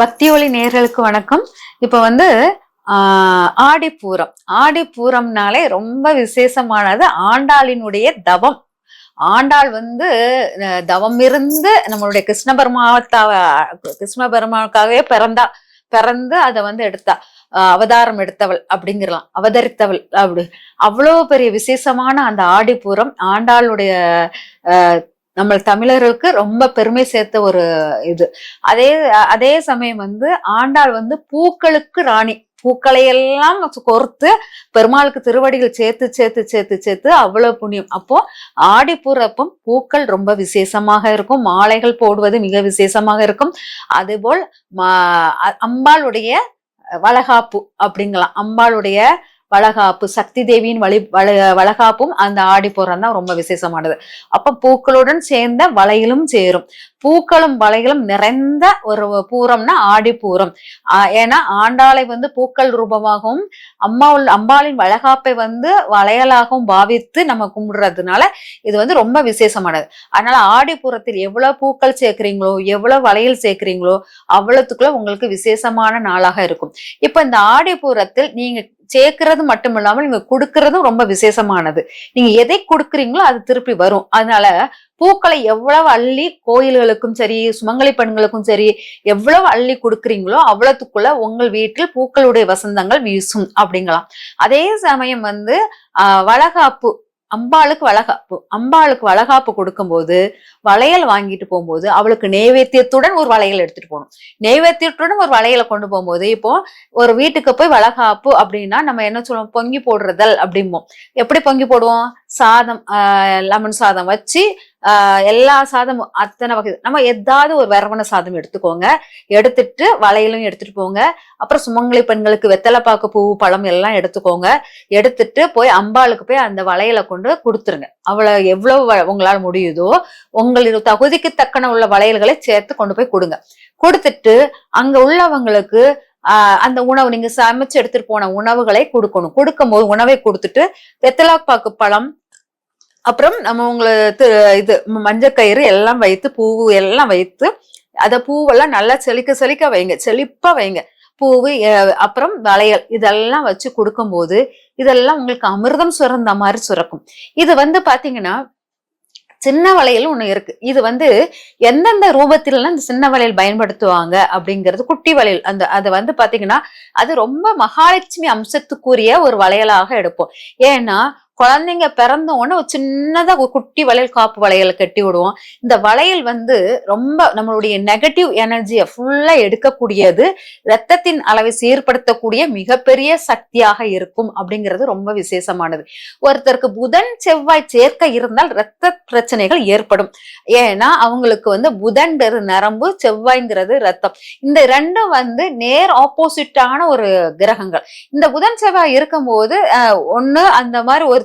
பக்தி ஒளி நேர்களுக்கு வணக்கம். இப்போ வந்து ஆஹ் ஆடிப்பூரம். ஆடிப்பூரம்னாலே ரொம்ப விசேஷமானது ஆண்டாளினுடைய தவம். ஆண்டாள் வந்து தவம் இருந்து நம்மளுடைய கிருஷ்ண பெருமாத்தா கிருஷ்ண பெருமாவுக்காகவே பிறந்தா பிறந்து அதை வந்து எடுத்தா அவதாரம் எடுத்தவள் அப்படிங்கிறலாம். அவதரித்தவள் அப்படி. அவ்வளோ பெரிய விசேஷமான அந்த ஆடிப்பூரம் ஆண்டாளுடைய ஆஹ், நம்ம தமிழர்களுக்கு ரொம்ப பெருமை சேர்த்த ஒரு இது. அதே அதே சமயம் வந்து ஆண்டாள் வந்து பூக்களுக்கு ராணி. பூக்களை எல்லாம் கோர்த்து பெருமாளுக்கு திருவடிகள் சேர்த்து சேர்த்து சேர்த்து சேர்த்து அவ்வளவு புண்ணியம். அப்போ ஆடிப்பூரப்பம் பூக்கள் ரொம்ப விசேஷமாக இருக்கும். மாலைகள் போடுவது மிக விசேஷமாக இருக்கும். அதுபோல் மா- அம்பாளுடைய வளகாப்பு அப்படிங்கலாம். அம்பாளுடைய வளகாப்பு சக்தி தேவியின் வழி வள வளகாப்பும் அந்த ஆடிப்பூரம் தான் ரொம்ப விசேஷமானது. அப்ப பூக்களுடன் சேர்ந்த வளையலும் சேரும். பூக்களும் வளையலும் நிறைந்த ஒரு பூரம்னா ஆடி பூரம். ஏன்னா ஆண்டாளை வந்து பூக்கள் ரூபமாகவும் அம்மா அம்பாளின் வளகாப்பை வந்து வளையலாகவும் பாவித்து நம்ம கும்பிடுறதுனால இது வந்து ரொம்ப விசேஷமானது. அதனால ஆடிப்பூரத்தில் எவ்வளவு பூக்கள் சேர்க்கிறீங்களோ எவ்வளவு வளையல் சேர்க்கிறீங்களோ அவ்வளவுக்குள்ள உங்களுக்கு விசேஷமான நாளாக இருக்கும். இப்ப இந்த ஆடிப்பூரத்தில் நீங்க சேர்க்கறது மட்டும் இல்லாமல் நீங்க கொடுக்கறதும் ரொம்ப விசேஷமானது. நீங்க எதை கொடுக்குறீங்களோ அது திருப்பி வரும். அதனால பூக்களை எவ்வளவு அள்ளி கோயில்களுக்கும் சரி சுமங்கலி பெண்களுக்கும் சரி எவ்வளவு அள்ளி கொடுக்குறீங்களோ அவ்வளவுக்குள்ள உங்கள் வீட்டில் பூக்களுடைய வசந்தங்கள் வீசும் அப்படிங்கலாம். அதே சமயம் வந்து ஆஹ் வளகாப்பு அம்பாளுக்கு வளகாப்பு. அம்பாளுக்கு வளகாப்பு கொடுக்கும்போது வளையல் வாங்கிட்டு போகும்போது அவளுக்கு நெய்வேத்தியத்துடன் ஒரு வளையல் எடுத்துட்டு போகணும். நெய்வேத்தியத்துடன் ஒரு வளையலை கொண்டு போகும்போது இப்போ ஒரு வீட்டுக்கு போய் வளகாப்பு அப்படின்னா நம்ம என்ன சொல்லுவோம்? பொங்கி போடுறதல் அப்படிம்போம். எப்படி பொங்கி போடுவோம்? சாதம் லெமன் சாதம் வச்சு எல்லா சாதமும் அத்தனை வகை. நம்ம எதாவது ஒரு வரவண சாதம் எடுத்துக்கோங்க. எடுத்துட்டு வளையலும் எடுத்துட்டு போங்க. அப்புறம் சுமங்கலி பெண்களுக்கு வெத்தலைப்பாக்கு பூ பழம் எல்லாம் எடுத்துக்கோங்க. எடுத்துட்டு போய் அம்பாளுக்கு போய் அந்த வளையலை கொண்டு கொடுத்துருங்க. அவளை எவ்வளவு வ- முடியுதோ உங்களுடைய தகுதிக்கு தக்கன உள்ள வளையல்களை சேர்த்து கொண்டு போய் கொடுங்க. கொடுத்துட்டு அங்க உள்ளவங்களுக்கு அந்த உணவு நீங்க சமைச்சு எடுத்துட்டு போன உணவுகளை கொடுக்கணும். கொடுக்கும் போது உணவை கொடுத்துட்டு வெத்தலாப்பாக்கு பழம் அப்புறம் நம்ம உங்களை இது மஞ்சக்கயிறு எல்லாம் வைத்து பூ எல்லாம் வைத்து அத பூவெல்லாம் நல்லா செழிக்க செழிக்க வைங்க செழிப்பா வைங்க. பூவு அப்புறம் வளையல் இதெல்லாம் வச்சு கொடுக்கும்போது இதெல்லாம் உங்களுக்கு அமிர்தம் சுரந்த மாதிரி சுரக்கும். இது வந்து பாத்தீங்கன்னா சின்ன வளையல் ஒண்ணு இருக்கு. இது வந்து எந்தெந்த ரூபத்திலலாம் இந்த சின்ன வளையல் பயன்படுத்துவாங்க அப்படிங்கிறது குட்டி வளையல். அந்த அது வந்து பாத்தீங்கன்னா அது ரொம்ப மகாலட்சுமி அம்சத்துக்குரிய ஒரு வளையலாக எடுப்போம். ஏன்னா குழந்தைங்க பிறந்த உடனே ஒரு சின்னதா ஒரு குட்டி வளையல் காப்பு வளையலை கட்டி விடுவோம். இந்த வளையல் வந்து ரொம்ப நம்மளுடைய நெகட்டிவ் எனர்ஜியை ஃபுல்லா எடுக்கக்கூடியது. ரத்தத்தின் அளவை சீர்படுத்தக்கூடிய மிகப்பெரிய சக்தியாக இருக்கும் அப்படிங்கிறது ரொம்ப விசேஷமானது. ஒருத்தருக்கு புதன் செவ்வாய் சேர்க்க இருந்தால் ரத்த பிரச்சனைகள் ஏற்படும். ஏன்னா அவங்களுக்கு வந்து புதன் நரம்பு செவ்வாய்ங்கிறது ரத்தம் இந்த ரெண்டும் வந்து நேர் ஆப்போசிட்டான ஒரு கிரகங்கள். இந்த புதன் செவ்வாய் இருக்கும்போது ஒன்று அந்த மாதிரி ஒரு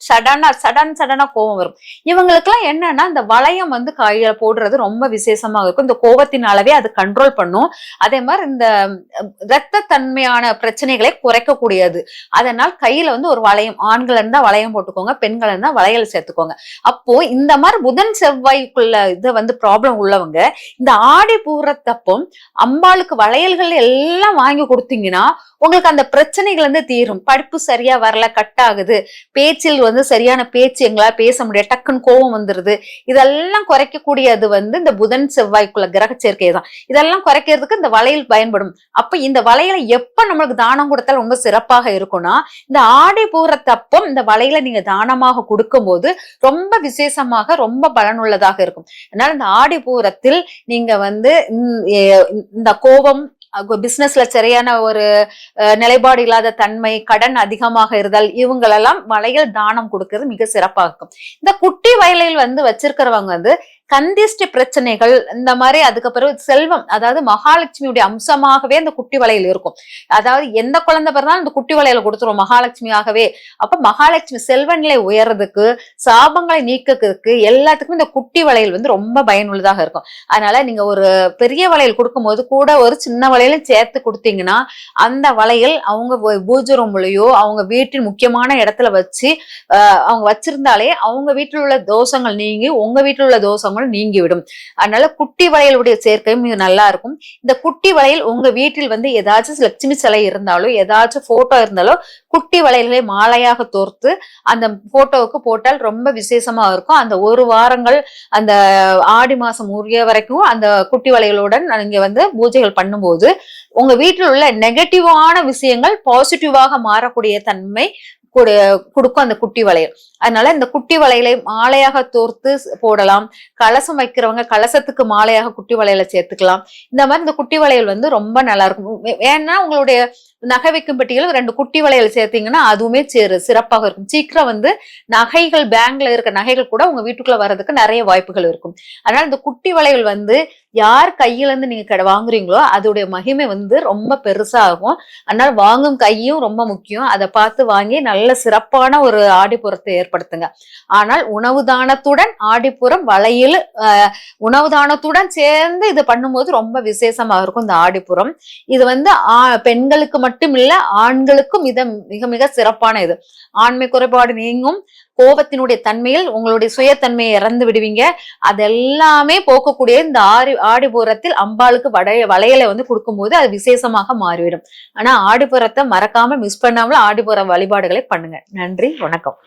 சடனா சடன் சடனா கோபம் வரும். இவங்களுக்குலாம் என்னன்னா இந்த வளையம் வந்து கையில போடுறது ரொம்ப விசேஷமா இருக்கும். இந்த கோபத்தின் அளவே அது கண்ட்ரோல் பண்ணும். அதே மாதிரி இந்த இரத்த தன்மையான பிரச்சனைகளை குறைக்கக்கூடியது. அதனால் கையில வந்து ஒரு வளையம் ஆண்கள் இருந்தா வளையம் போட்டுக்கோங்க பெண்கள் இருந்தா வளையல் சேர்த்துக்கோங்க. அப்போ இந்த மாதிரி புதன் செவ்வாய்க்குள்ள இதை வந்து ப்ராப்ளம் உள்ளவங்க இந்த ஆடி பூரத்தப்பும் அம்பாளுக்கு வளையல்கள் எல்லாம் வாங்கி கொடுத்தீங்கன்னா உங்களுக்கு அந்த பிரச்சனைகள் வந்து தீரும். படிப்பு சரியா வரல கட் ஆகுது. பேச்சில் வந்து சரியான பேச்சு எங்களால் பேச முடியாது. டக்குன்னு கோவம் வந்துருது. இதெல்லாம் குறைக்கக்கூடியது வந்து இந்த புதன் செவ்வாய்க்குள்ள கிரக சேர்க்கை தான். இதெல்லாம் குறைக்கிறதுக்கு இந்த வளையல் பயன்படும். அப்ப இந்த வளையலை எப்ப நம்மளுக்கு தானம் கொடுத்தால் ரொம்ப சிறப்பாக இருக்கும்னா இந்த ஆடி பூரத்தப்பம் இந்த வளையலை நீங்க தானமாக கொடுக்கும்போது ரொம்ப விசேஷமாக ரொம்ப பலனுள்ளதாக இருக்கும். அதனால இந்த ஆடி பூரத்தில் நீங்க வந்து இந்த கோபம் பிசினஸ்ல சரியான ஒரு அஹ், நிலைப்பாடு இல்லாத தன்மை கடன் அதிகமாக இருதல் இவங்களெல்லாம் மலையில் தானம் கொடுக்கிறது மிக சிறப்பாக இருக்கும். இந்த குட்டி வயலில் வந்து வச்சிருக்கிறவங்க வந்து கந்திஷ்ட பிரச்சனைகள் இந்த மாதிரி அதுக்கப்புறம் செல்வம் அதாவது மகாலட்சுமியுடைய அம்சமாகவே அந்த குட்டி வளையல் இருக்கும். அதாவது எந்த குழந்தை பிறந்தாலும் அந்த குட்டி வளையல கொடுத்துருவோம் மகாலட்சுமியாகவே. அப்ப மகாலட்சுமி செல்வ நிலை உயர்றதுக்கு சாபங்களை நீக்கிறதுக்கு எல்லாத்துக்குமே இந்த குட்டி வளையல் வந்து ரொம்ப பயனுள்ளதாக இருக்கும். அதனால நீங்க ஒரு பெரிய வளையல் கொடுக்கும்போது கூட ஒரு சின்ன வளையலும் சேர்த்து கொடுத்தீங்கன்னா அந்த வளையல் அவங்க பூஜை ரூம்லயோ அவங்க வீட்டின் முக்கியமான இடத்துல வச்சு அவங்க வச்சிருந்தாலே அவங்க வீட்டில் உள்ள தோஷங்கள் நீங்கி உங்க வீட்டில் உள்ள தோஷங்களும் நீங்கிவிடும். அதனால குட்டி வளையலுடைய சேர்க்கையும் இது நல்லா இருக்கும். இந்த குட்டி வளையல் உங்க வீட்டில் வந்து ஏதாச்சும் லட்சுமி சிலை இருந்தாலோ ஏதாச்சும் போட்டோ இருந்தாலோ குட்டி வளையல்களை மாலையாக தோர்த்து அந்த போட்டோவுக்கு போட்டால் ரொம்ப விசேஷமா இருக்கும். அந்த ஒரு வாரங்கள் அந்த ஆடி மாசம் உரிய வரைக்கும் அந்த குட்டி வளையலுடன் நீங்க வந்து பூஜைகள் பண்ணும்போது உங்க வீட்டில் உள்ள நெகட்டிவான விஷயங்கள் பாசிட்டிவாக மாறக்கூடிய தன்மை கொடுக்கும் அந்த குட்டி வளையல். அதனால இந்த குட்டி வளையலை மாலையாக தோர்த்து போடலாம். கலசம் வைக்கிறவங்க கலசத்துக்கு மாலையாக குட்டி வளையலை சேர்த்துக்கலாம். இந்த மாதிரி இந்த குட்டி வளையல் வந்து ரொம்ப நல்லா இருக்கும் ஏன்னா உங்களுடைய நகை வைக்கும் பெட்டியில் ரெண்டு குட்டி வளையல் சேர்த்தீங்கன்னா அதுவுமே சேரு சிறப்பாக இருக்கும். சீக்கிரம் வந்து நகைகள் பேங்க்ல இருக்க நகைகள் கூட உங்க வீட்டுக்குள்ள வர்றதுக்கு நிறைய வாய்ப்புகள் இருக்கும். அதனால இந்த குட்டி வளையல் வந்து யார் கையில இருந்து நீங்க கடை வாங்குறீங்களோ அதோடைய மகிமை வந்து ரொம்ப பெருசா இருக்கும் அதனால வாங்கும் கையும் ரொம்ப முக்கியம். அதை பார்த்து வாங்கி நல்ல சிறப்பான ஒரு ஆடிப்புறத்தை ஏற்படுத்துங்க. ஆனால் உணவு தானத்துடன் ஆடிப்புறம் வளையல் ஆஹ், உணவு தானத்துடன் சேர்ந்து இது பண்ணும்போது ரொம்ப விசேஷமா இருக்கும் இந்த ஆடிப்புறம் இது வந்து ஆ- பெண்களுக்கு மட்டும் இல்ல ஆண்களுக்கும் இது மிக மிக சிறப்பான இது. ஆண்மை குறைபாடு நீங்கும் கோபத்தினுடைய தன்மையில் உங்களுடைய சுயத்தன்மையை இறந்து விடுவீங்க. அதெல்லாமே போக்கக்கூடிய இந்த ஆடி ஆடிபுரத்தில் அம்பாளுக்கு வடைய வளையலை வந்து கொடுக்கும்போது அது விசேஷமாக மாறிவிடும். ஆனா ஆடிப்புறத்தை மறக்காம மிஸ் பண்ணாமல் ஆடிப்புற வழிபாடுகளை பண்ணுங்க. நன்றி வணக்கம்.